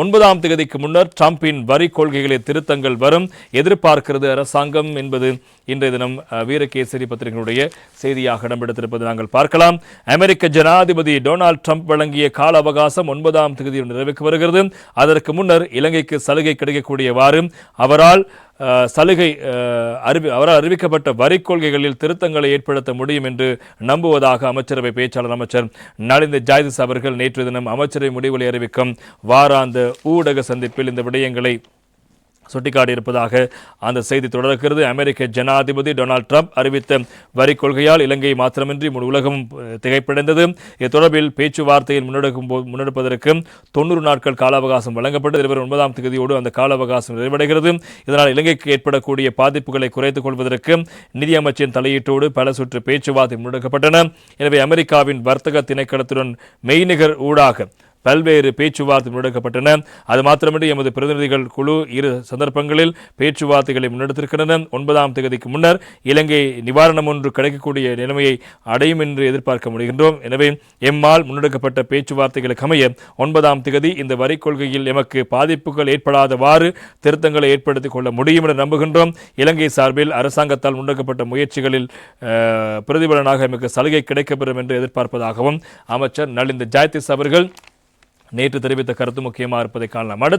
ஒன்பதாம் தேதிக்கு முன்னர் டிரம்பின் வரி கொள்கைகளை திருத்தங்கள் வரும். எதிர்பார்க்கிறது அரசாங்கம் என்பது இன்றைய தினம் வீரகேசரி பத்திரிகைகளுடைய செய்தியாக இடம்பெடுத்திருப்பது நாங்கள் பார்க்கலாம். அமெரிக்க ஜனாதிபதி டொனால்ட் ட்ரம்ப் வழங்கிய கால அவகாசம் ஒன்பதாம் தேதி நிறைவுக்கு வருகிறது. அதற்கு முன்னர் இலங்கைக்கு சலுகை கிடைக்கக்கூடியவாறு அவரால் சலுகை அறிவி அவரால் அறிவிக்கப்பட்ட வரி கொள்கைகளில் திருத்தங்களை ஏற்படுத்த முடியும் என்று நம்புவதாக அமைச்சரவை பேச்சாளர் அமைச்சர் நலிந்த ஜாய்திஸ் அவர்கள் நேற்று தினம் அமைச்சரவை முடிவுகளை அறிவிக்கும் வாராந்த ஊடக சந்திப்பில் இந்த விடயங்களை சுட்டிக்காட்டியிருப்பதாக அந்த செய்தி தொடர்கிறது. அமெரிக்க ஜனாதிபதி டொனால்ட் ட்ரம்ப் அறிவித்த வரி கொள்கையால் இலங்கை மாத்திரமின்றி முழு உலகமும் திகைப்படைந்தது. இது தொடர்பில் பேச்சுவார்த்தையில் முன்னெடுக்கும் முன்னெடுப்பதற்கு தொண்ணூறு நாட்கள் கால அவகாசம் வழங்கப்பட்டு இருபது ஒன்பதாம் தேதியோடு அந்த கால அவகாசம் நிறைவடைகிறது. இதனால் இலங்கைக்கு ஏற்படக்கூடிய பாதிப்புகளை குறைத்துக் கொள்வதற்கு நிதியமைச்சின் தலையீட்டோடு பல சுற்று பேச்சுவார்த்தை முன்னெடுக்கப்பட்டன. எனவே அமெரிக்காவின் வர்த்தக திணைக்களத்துடன் மெய்நிகர் ஊடாக பல்வேறு பேச்சுவார்த்தை முன்னெடுக்கப்பட்டன. அது மாத்திரமின்றி எமது பிரதிநிதிகள் குழு இரு சந்தர்ப்பங்களில் பேச்சுவார்த்தைகளை முன்னெடுத்திருக்கின்றன. ஒன்பதாம் தேதிக்கு முன்னர் இலங்கை நிவாரணம் ஒன்று கிடைக்கக்கூடிய நிலைமையை அடையும் என்று எதிர்பார்க்க முடிகின்றோம். எனவே எம்மால் முன்னெடுக்கப்பட்ட பேச்சுவார்த்தைகளுக்கு அமைய ஒன்பதாம் தேதி இந்த வரி கொள்கையில் எமக்கு பாதிப்புகள் ஏற்படாதவாறு திருத்தங்களை ஏற்படுத்திக் கொள்ள முடியும் என நம்புகின்றோம். இலங்கை சார்பில் அரசாங்கத்தால் முன்னெடுக்கப்பட்ட முயற்சிகளில் பிரதிபலனாக எமக்கு சலுகை கிடைக்கப்பெறும் என்று எதிர்பார்ப்பதாகவும் அமைச்சர் நலிந்த ஜாயதிஸ் அவர்கள் நேற்று தெரிவித்த கருத்து முக்கியமாக இருப்பதை காணலாம். அடுத்து